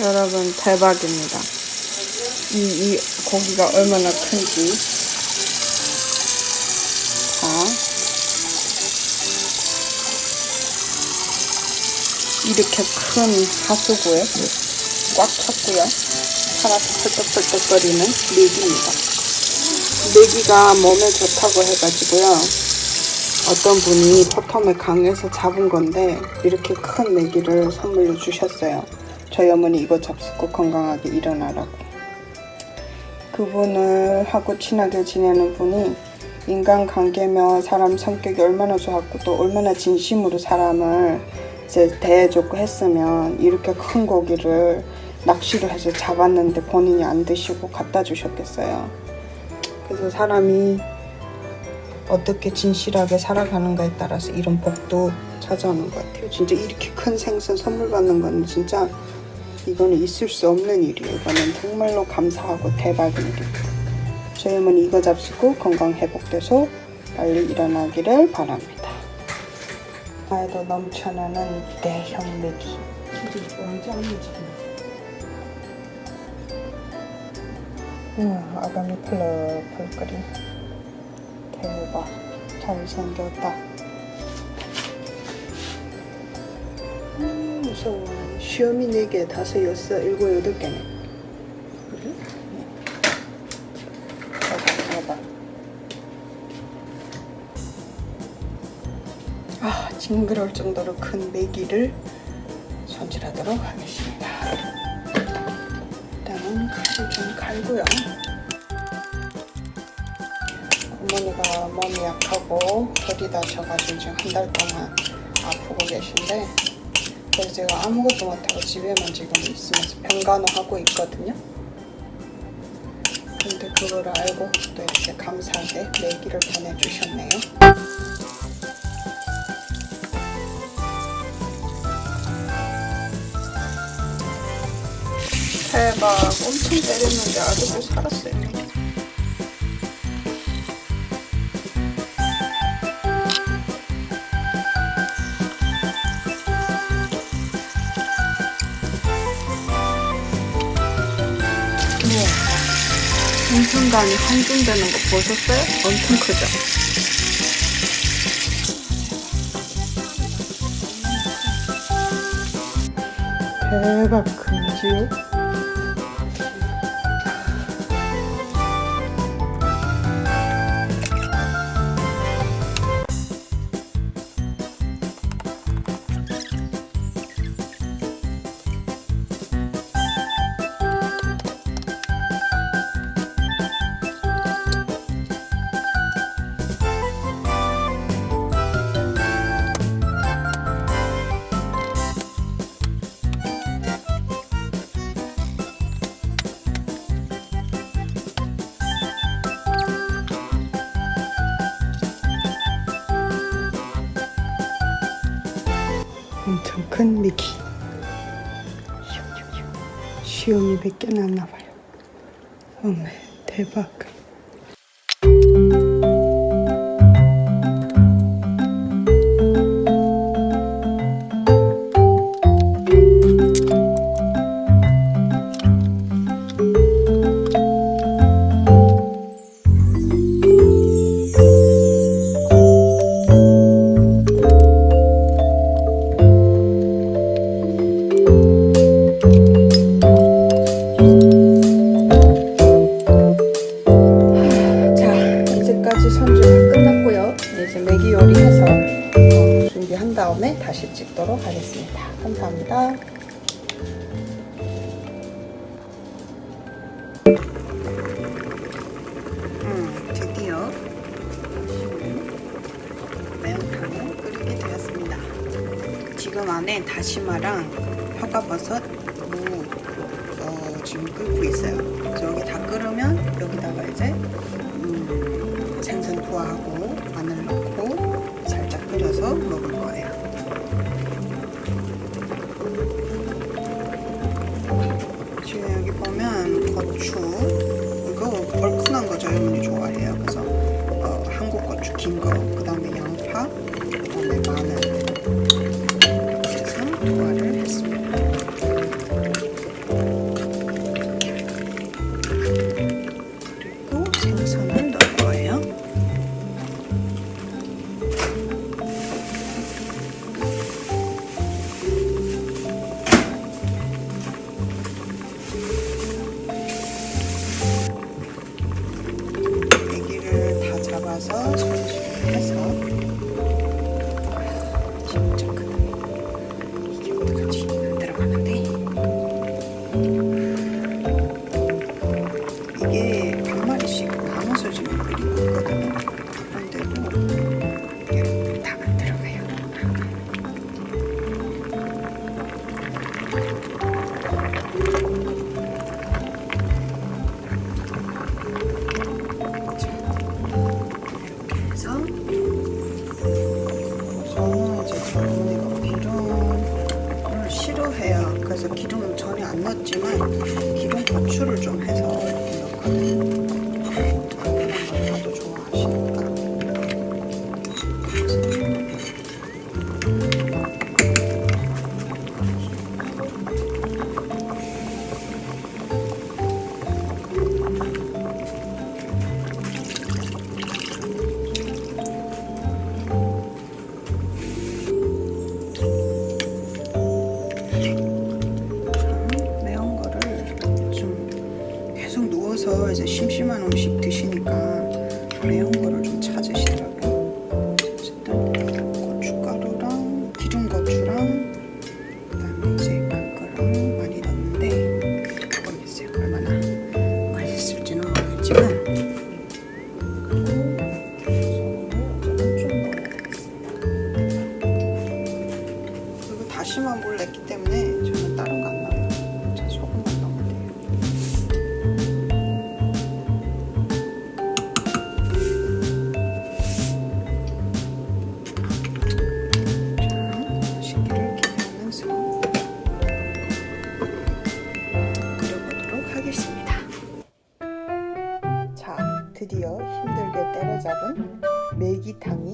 여러분 대박입니다. 이, 이 고기가 얼마나 큰지. 자. 이렇게 큰 하수구에 꽉 찼고요. 살아서 펄떡펄떡거리는 메기입니다. 메기가 몸에 좋다고 해가지고요. 어떤 분이 포텀에 강에서 잡은 건데 이렇게 큰 메기를 선물로 주셨어요. 저희 어머니 이거 잡수고 건강하게 일어나라고. 그분을 하고 친하게 지내는 분이 인간관계며 사람 성격이 얼마나 좋았고 또 얼마나 진심으로 사람을 이제 대해줬고 했으면 이렇게 큰 고기를 낚시를 해서 잡았는데 본인이 안 드시고 갖다 주셨겠어요. 그래서 사람이 어떻게 진실하게 살아가는가에 따라서 이런 복도 찾아오는 것 같아요. 진짜 이렇게 큰 생선 선물 받는 건 진짜 이거는 있을 수 없는 일이에요. 이거는 정말로 감사하고 대박인 일이에요. 저희 어머니 이거 잡수고 건강 회복돼서 빨리 일어나기를 바랍니다. 아에도 넘쳐나는 대형 메기. 우와, 아가미 펄럭펄럭거리. 대박. 잘생겼다. 음, 무서워. 시험이 4개, 5, 6, 7, 8개네. 그래? 네. 대박, 대박. 아, 징그러울 정도로 큰 메기를 손질하도록 하겠습니다. 일단은 칼을 좀 갈고요. 어머니가 몸이 약하고 허리 다쳐가지고 지금 한 달 동안 아프고 계신데 그래서 제가 아무것도 못하고 집에만 지금 있으면서 병간호 하고 있거든요. 근데 그거를 알고 또 이렇게 감사하게 내기를 보내주셨네요. 대박 엄청 때렸는데 아직도 살았어요. 우와, 이 순간에 한줌 되는 거 보셨어요? 엄청 크죠? 대박 큰지요? 큰 미키. 시험이 몇 개 났나 봐요. 어메 대박. 음, 드디어 매운탕을 끓이게 되었습니다. 지금 안에 다시마랑 표가버섯, 무 어, 지금 끓고 있어요. 여기 다 거, 그 다음에 양파, 그 다음에 마늘 이제 심심한 음식 드시니까 매운 거를 좀 찾으시더라고요. 메기탕이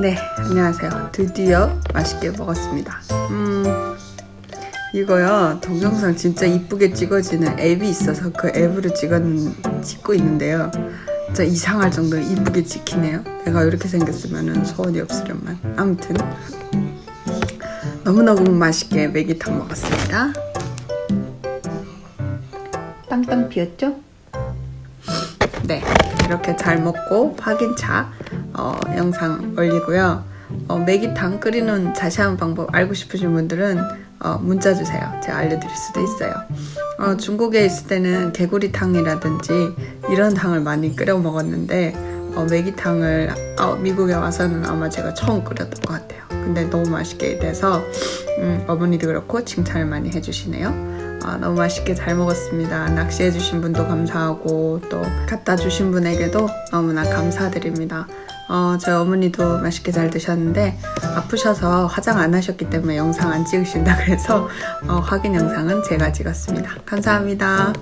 네, 안녕하세요. 드디어 맛있게 먹었습니다. 음, 이거요, 동영상 진짜 이쁘게 찍어지는 앱이 있어서 그 앱으로 찍었, 찍고 있는데요. 진짜 이상할 정도로 이쁘게 찍히네요. 내가 이렇게 생겼으면 소원이 없으련만. 아무튼, 너무너무 맛있게 메기탕 먹었습니다. 땅땅 비었죠? 네, 이렇게 잘 먹고 확인차 어, 영상 올리고요. 어, 매기탕 끓이는 자세한 방법 알고 싶으신 분들은 어, 문자 주세요. 제가 알려드릴 수도 있어요. 어, 중국에 있을 때는 개구리탕이라든지 이런 탕을 많이 끓여 먹었는데 어, 매기탕을 어, 미국에 와서는 아마 제가 처음 끓였던 것 같아요. 근데 너무 맛있게 돼서 음, 어머니도 그렇고 칭찬을 많이 해주시네요. 아, 너무 맛있게 잘 먹었습니다. 낚시해주신 분도 감사하고 또 갖다 주신 분에게도 너무나 감사드립니다. 어, 저희 어머니도 맛있게 잘 드셨는데 아프셔서 화장 안 하셨기 때문에 영상 안 찍으신다 그래서 어, 확인 영상은 제가 찍었습니다. 감사합니다.